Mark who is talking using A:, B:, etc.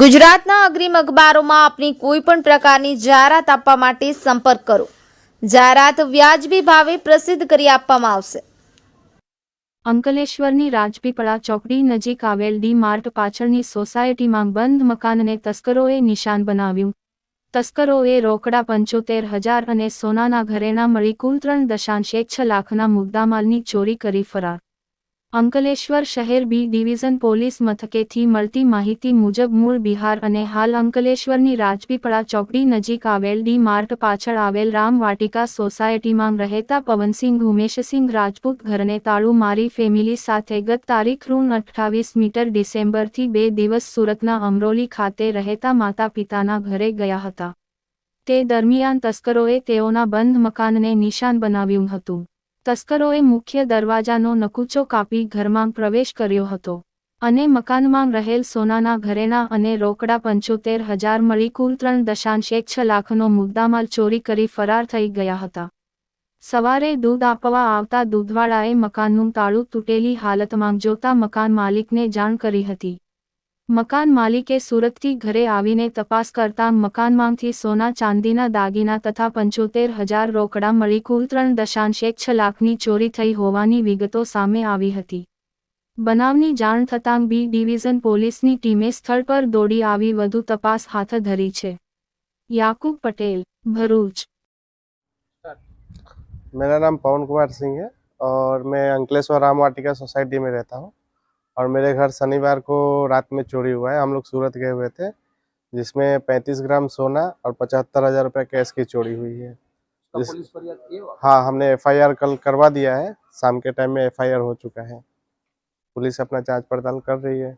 A: ગુજરાતના અગ્રીમ અખબારોમાં આપની કોઈ પણ પ્રકારની જાહેરાત આપવા માટે સંપર્ક કરો. જાહેરાત વ્યાજબી ભાવે પ્રસિદ્ધ કરી આપવામાં આવશે.
B: અંકલેશ્વરની રાજપીપળા ચોકડી નજીક આવેલ ડી માર્ટ પાછળની સોસાયટીમાં બંધ મકાનને તસ્કરોએ નિશાન બનાવ્યું. તસ્કરોએ રોકડા પંચોતેર હજાર અને સોનાના ઘરેણા મળી કુલ ત્રણ દશાંશ એક છ લાખના મુદ્દામાલની ચોરી કરી ફરાર. અંકલેશ્વર શહેર બી ડિવિઝન પોલીસ મથકેથી મળતી માહિતી મુજબ મૂળ બિહાર અને હાલ અંકલેશ્વરની રાજપીપળા ચોકડી નજીક આવેલ ડી માર્ટ પાછળ આવેલ રામ વાટિકા સોસાયટીમાં રહેતા પવનસિંહ ઉમેશસિંહ રાજપૂત ઘરને તાળું મારી ફેમિલી સાથે ગત તારીખ રૂન અઠ્ઠાવીસ મીટર ડિસેમ્બરથી બે દિવસ સુરતના અમરોલી ખાતે રહેતા માતા પિતાના ઘરે ગયા હતા. તે દરમિયાન તસ્કરોએ તેઓના બંધ મકાનને નિશાન બનાવ્યું હતું. તસ્કરોએ મુખ્ય દરવાજાનો નકુચો કાપી ઘરમાં પ્રવેશ કર્યો હતો અને મકાનમાં રહેલ સોનાના ઘરેણા અને રોકડા પંચોતેર હજાર મળી કુલ ત્રણ દશાંશ એક છ લાખનો મુદ્દામાલ ચોરી કરી ફરાર થઈ ગયા હતા. સવારે દૂધ આપવા આવતા દૂધવાળાએ મકાનનું તાળું તૂટેલી હાલતમાં જોતા મકાન માલિકને જાણ કરી હતી. મકાન માલિકે સુરતથી ઘરે આવીને તપાસ કરતા મકાનમાંથી સોના ચાંદીના દાગીના તથા પંચોતેર હજાર રોકડા મળી કુલ ત્રણ દશાંશ એક છ લાખની ચોરી થઈ હોવાની વિગતો સામે આવી હતી બનાવની જાણ થતાં બી ડિવિઝન પોલીસની ટીમે સ્થળ પર દોડી આવી વધુ તપાસ હાથ ધરી છે યાકુબ પટેલ ભરૂચ
C: मेरा नाम पवन कुमार सिंह है और मैं अंकलेश्वर राम वाटिका सोसाइटी में रहता हूँ और मेरे घर शनिवार को रात में चोरी हुआ है। हम लोग सूरत गए हुए थे जिसमें पैंतीस ग्राम सोना और पचहत्तर हज़ार रुपये कैश की चोरी हुई है।
D: जिस
C: हाँ हमने एफआईआर कल करवा दिया है। शाम के टाइम में एफआईआर हो चुका है। पुलिस अपना जाँच पड़ताल कर रही है।